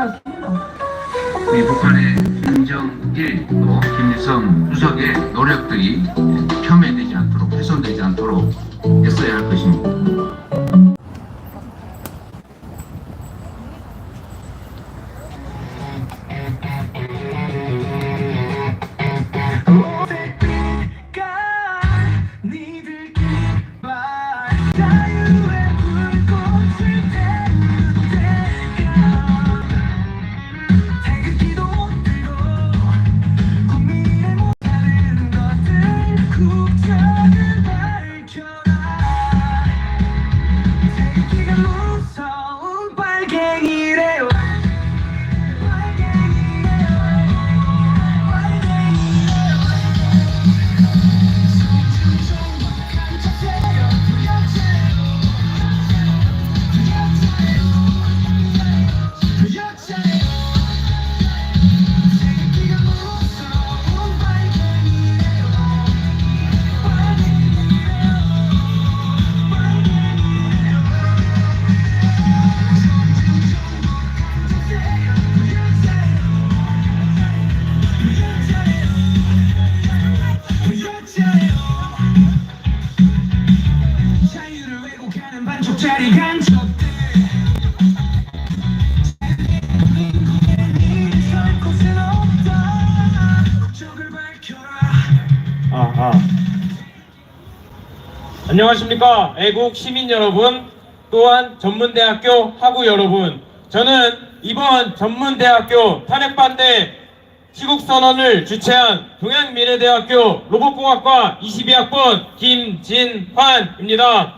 않습니다. 우리 북한의 김정일 또 김일성 주석의 노력들이 폄훼되지 않도록 훼손되지 아, 아. 안녕하십니까 애국 시민 여러분 또한 전문대학교 학우 여러분 저는 이번 전문대학교 탄핵반대 시국선언을 주최한 동양미래대학교 로봇공학과 22학번 김진환입니다.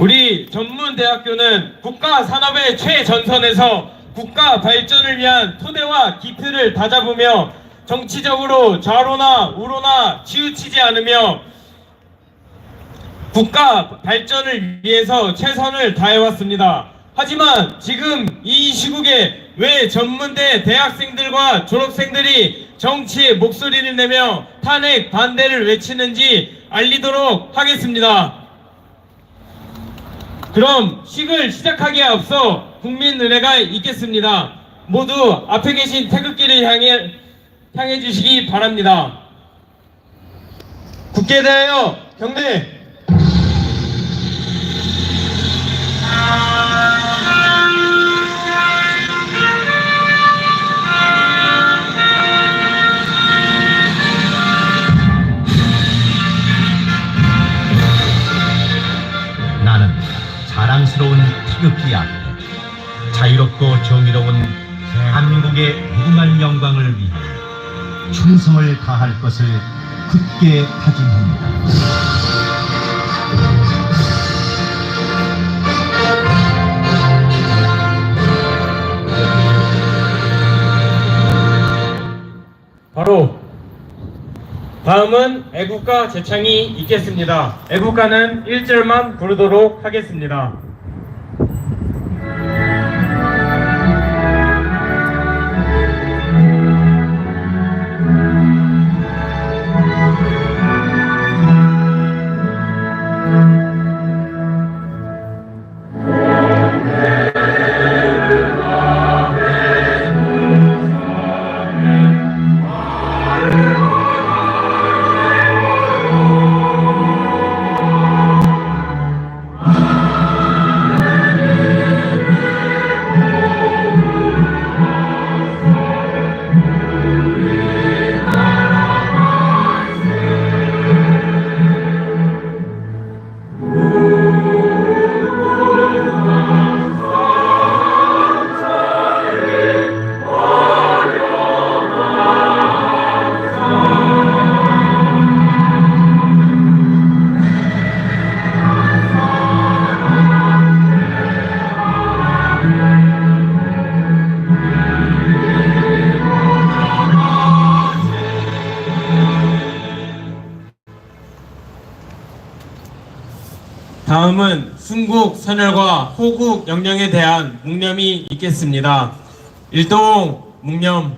우리 전문대학교는 국가 산업의 최전선에서 국가 발전을 위한 토대와 기틀을 다잡으며 정치적으로 좌로나 우로나 치우치지 않으며 국가 발전을 위해서 최선을 다해왔습니다. 하지만 지금 이 시국에 왜 전문대 대학생들과 졸업생들이 정치의 목소리를 내며 탄핵 반대를 외치는지 알리도록 하겠습니다. 그럼 식을 시작하기에 앞서 국민 의례가 있겠습니다. 모두 앞에 계신 태극기를 향해 향해 주시기 바랍니다. 국회에 대하여 경례. 나는 자랑스러운 태극기야. 자유롭고 정의로운 대한민국의 무궁한 영광을 위해 충성을 다할 것을 굳게 다짐합니다. 바로 다음은 애국가 제창이 있겠습니다. 애국가는 1절만 부르도록 하겠습니다. 다음은 순국 선열과 호국 영령에 대한 묵념이 있겠습니다. 일동 묵념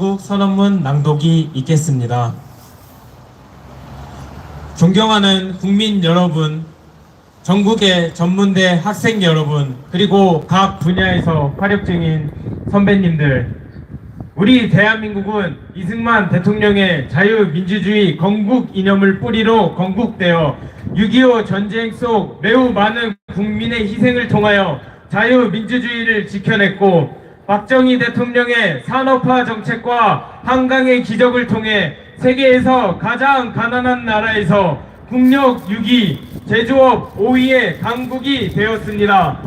시국 선언문 낭독이 있겠습니다. 존경하는 국민 여러분, 전국의 전문대 학생 여러분, 그리고 각 분야에서 활약 중인 선배님들, 우리 대한민국은 이승만 대통령의 자유민주주의 건국 이념을 뿌리로 건국되어 6.25 전쟁 속 매우 많은 국민의 희생을 통하여 자유민주주의를 지켜냈고 박정희 대통령의 산업화 정책과 한강의 기적을 통해 세계에서 가장 가난한 나라에서 국력 6위, 제조업 5위의 강국이 되었습니다.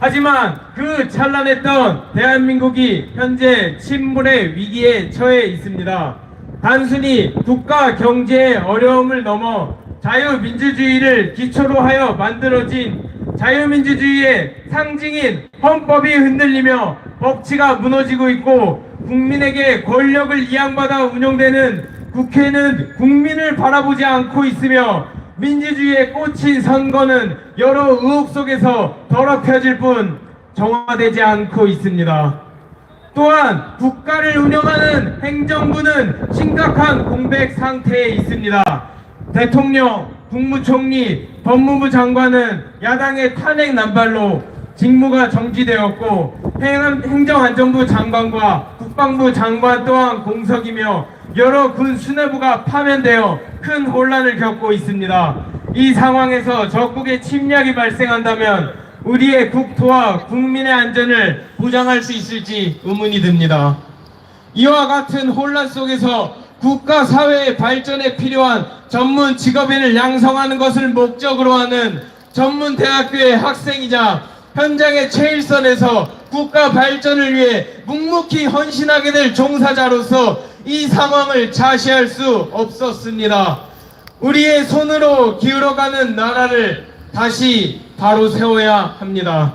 하지만 그 찬란했던 대한민국이 현재 침몰의 위기에 처해 있습니다. 단순히 국가 경제의 어려움을 넘어 자유민주주의를 기초로 하여 만들어진 자유민주주의의 상징인 헌법이 흔들리며 법치가 무너지고 있고 국민에게 권력을 이양받아 운영되는 국회는 국민을 바라보지 않고 있으며 민주주의에 꽂힌 선거는 여러 의혹 속에서 더럽혀질 뿐 정화되지 않고 있습니다. 또한 국가를 운영하는 행정부는 심각한 공백 상태에 있습니다. 대통령, 국무총리, 법무부 장관은 야당의 탄핵 난발로 직무가 정지되었고 행- 행정안전부 장관과 국방부 장관 또한 공석이며 여러 군 수뇌부가 파면되어 큰 혼란을 겪고 있습니다. 이 상황에서 적국의 침략이 발생한다면 우리의 국토와 국민의 안전을 보장할 수 있을지 의문이 듭니다. 이와 같은 혼란 속에서 국가 사회의 발전에 필요한 전문 직업인을 양성하는 것을 목적으로 하는 전문 대학교의 학생이자 현장의 최일선에서 국가 발전을 위해 묵묵히 헌신하게 될 종사자로서 이 상황을 자시할 수 없었습니다. 우리의 손으로 기울어가는 나라를 다시 바로 세워야 합니다.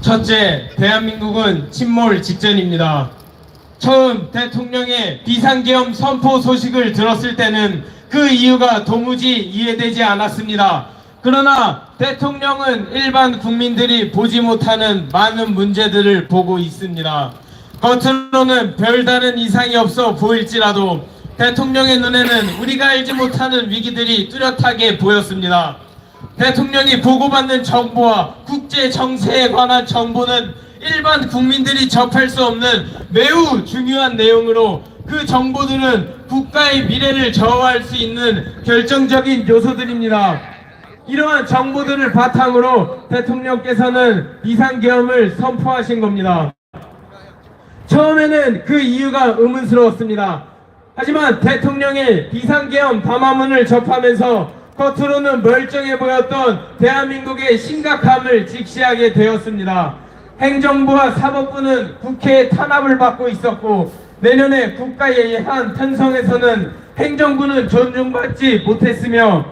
첫째, 대한민국은 침몰 직전입니다. 처음 대통령의 비상계엄 선포 소식을 들었을 때는 그 이유가 도무지 이해되지 않았습니다. 그러나 대통령은 일반 국민들이 보지 못하는 많은 문제들을 보고 있습니다. 겉으로는 별다른 이상이 없어 보일지라도 대통령의 눈에는 우리가 알지 못하는 위기들이 뚜렷하게 보였습니다. 대통령이 보고받는 정보와 국제 정세에 관한 정보는 일반 국민들이 접할 수 없는 매우 중요한 내용으로 그 정보들은 국가의 미래를 좌우할 수 있는 결정적인 요소들입니다. 이러한 정보들을 바탕으로 대통령께서는 비상계엄을 선포하신 겁니다. 처음에는 그 이유가 의문스러웠습니다. 하지만 대통령의 비상계엄 담화문을 접하면서 겉으로는 멀쩡해 보였던 대한민국의 심각함을 직시하게 되었습니다. 행정부와 사법부는 국회의 탄압을 받고 있었고 내년에 국가의 한 편성에서는 행정부는 존중받지 못했으며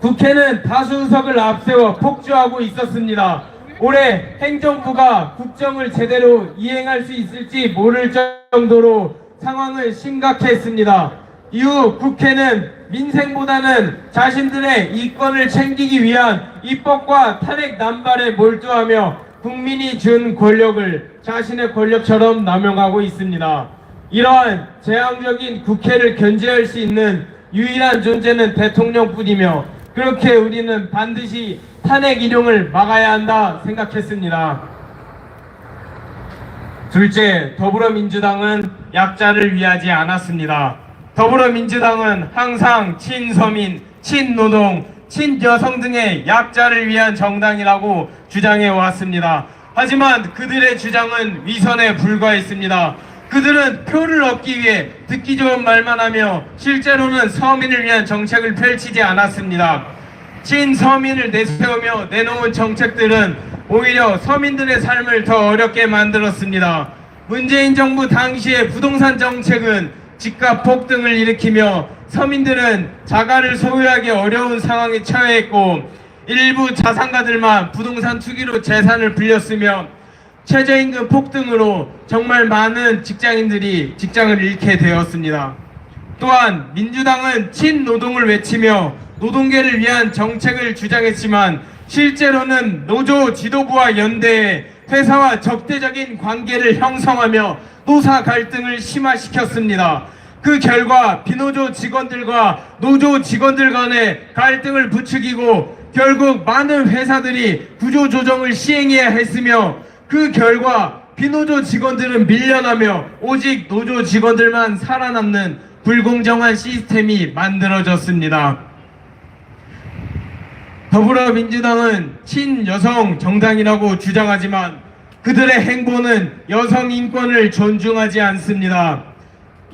국회는 다수 의석을 앞세워 폭주하고 있었습니다. 올해 행정부가 국정을 제대로 이행할 수 있을지 모를 정도로 상황을 심각했습니다. 이후 국회는 민생보다는 자신들의 이권을 챙기기 위한 입법과 탄핵 남발에 몰두하며 국민이 준 권력을 자신의 권력처럼 남용하고 있습니다. 이러한 재앙적인 국회를 견제할 수 있는 유일한 존재는 대통령뿐이며 그렇게 우리는 반드시 탄핵 일용을 막아야 한다 생각했습니다. 둘째, 더불어민주당은 약자를 위하지 않았습니다. 더불어민주당은 항상 친서민, 친노동, 친여성 등의 약자를 위한 정당이라고 주장해 왔습니다. 하지만 그들의 주장은 위선에 불과했습니다. 그들은 표를 얻기 위해 듣기 좋은 말만 하며 실제로는 서민을 위한 정책을 펼치지 않았습니다. 친서민을 내세우며 내놓은 정책들은 오히려 서민들의 삶을 더 어렵게 만들었습니다. 문재인 정부 당시의 부동산 정책은 집값 폭등을 일으키며 서민들은 자가를 소유하기 어려운 상황에 처해있고 일부 자산가들만 부동산 투기로 재산을 불렸으며 최저임금 폭등으로 정말 많은 직장인들이 직장을 잃게 되었습니다. 또한 민주당은 친노동을 외치며 노동계를 위한 정책을 주장했지만 실제로는 노조 지도부와 연대해 회사와 적대적인 관계를 형성하며 노사 갈등을 심화시켰습니다. 그 결과 비노조 직원들과 노조 직원들 간의 갈등을 부추기고 결국 많은 회사들이 구조조정을 시행해야 했으며 그 결과 비노조 직원들은 밀려나며 오직 노조 직원들만 살아남는 불공정한 시스템이 만들어졌습니다. 더불어민주당은 친여성 정당이라고 주장하지만 그들의 행보는 여성 인권을 존중하지 않습니다.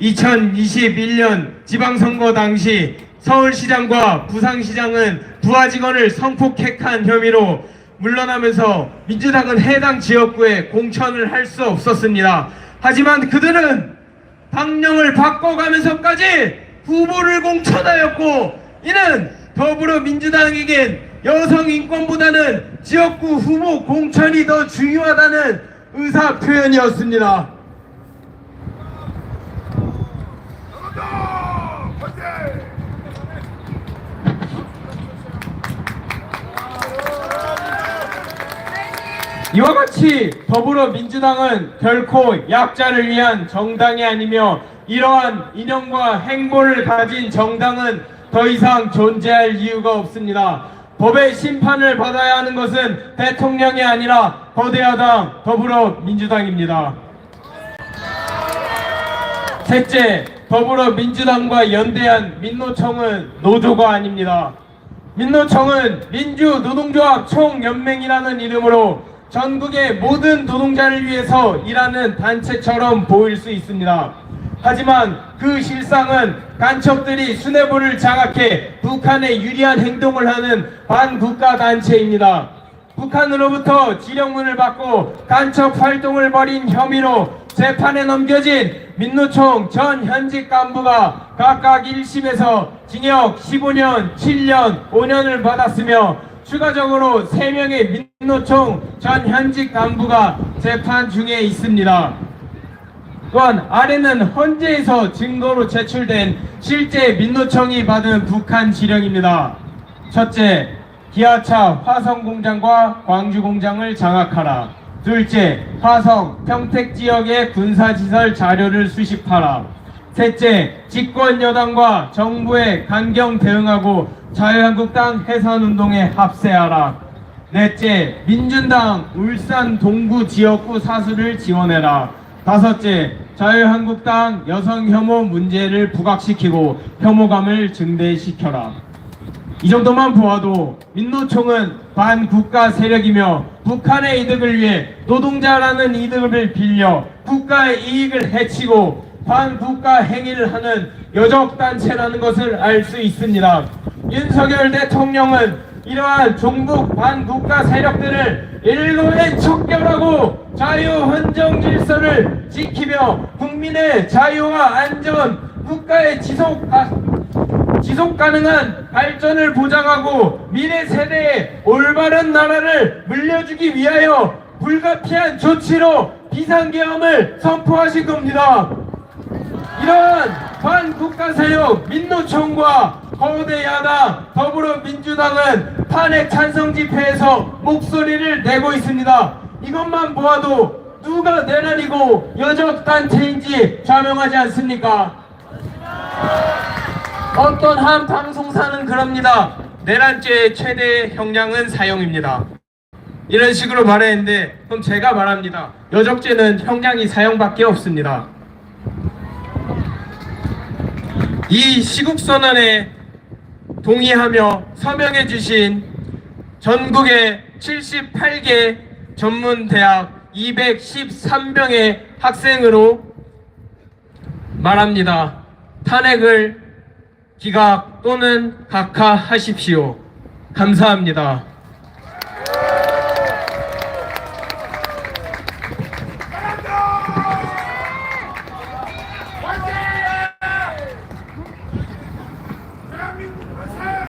2021년 지방선거 당시 서울시장과 부산시장은 부하 직원을 성폭행한 혐의로 물러나면서 민주당은 해당 지역구에 공천을 할 수 없었습니다. 하지만 그들은 당령을 바꿔가면서까지 후보를 공천하였고 이는 더불어민주당에겐 여성 인권보다는 지역구 후보 공천이 더 중요하다는 의사 표현이었습니다. 이와 같이 더불어민주당은 결코 약자를 위한 정당이 아니며 이러한 이념과 행보를 가진 정당은 더 이상 존재할 이유가 없습니다. 법의 심판을 받아야 하는 것은 대통령이 아니라 거대야당 더불어민주당입니다. 셋째, 더불어민주당과 연대한 민노총은 노조가 아닙니다. 민노총은 민주노동조합 총연맹이라는 이름으로 전국의 모든 노동자를 위해서 일하는 단체처럼 보일 수 있습니다. 하지만 그 실상은 간첩들이 수뇌부를 장악해 북한에 유리한 행동을 하는 반국가 단체입니다. 북한으로부터 지령문을 받고 간첩 활동을 벌인 혐의로 재판에 넘겨진 민노총 전 현직 간부가 각각 1심에서 징역 15년, 7년, 5년을 받았으며 추가적으로 3명의 민노총 전 현직 간부가 재판 중에 있습니다. 또한 아래는 헌재에서 증거로 제출된 실제 민노총이 받은 북한 지령입니다. 첫째, 기아차 화성 공장과 광주 공장을 장악하라. 둘째, 화성, 평택 지역의 군사시설 자료를 수집하라. 셋째, 집권 여당과 정부에 강경 대응하고 자유한국당 해산운동에 합세하라. 넷째, 민준당 울산 동구 지역구 사수를 지원해라. 다섯째, 자유한국당 여성 혐오 문제를 부각시키고 혐오감을 증대시켜라. 이 정도만 보아도 민노총은 반국가 세력이며 북한의 이득을 위해 노동자라는 이득을 빌려 국가의 이익을 해치고 반국가 행위를 하는 여적단체라는 것을 알 수 있습니다. 윤석열 대통령은 이러한 종북 반국가 세력들을 일거에 척결하고 자유 헌정 질서를 지키며 국민의 자유와 안전, 국가의 지속 가, 지속 가능한 발전을 보장하고 미래 세대에 올바른 나라를 물려주기 위하여 불가피한 조치로 비상계엄을 선포하신 겁니다. 이러한 반국가 세력 민노총과 거대 야당 더불어민주당은 탄핵 찬성 집회에서 목소리를 내고 있습니다. 이것만 보아도 누가 내란이고 여적단체인지 자명하지 않습니까? 어떤 한 방송사는 그럽니다. 내란죄의 최대 형량은 사형입니다. 이런 식으로 말했는데 그럼 제가 말합니다. 여적죄는 형량이 사형밖에 없습니다. 이 시국선언에 동의하며 서명해 주신 전국의 78개 전문대학 213명의 학생으로 말합니다. 탄핵을 기각 또는 각하하십시오. 감사합니다.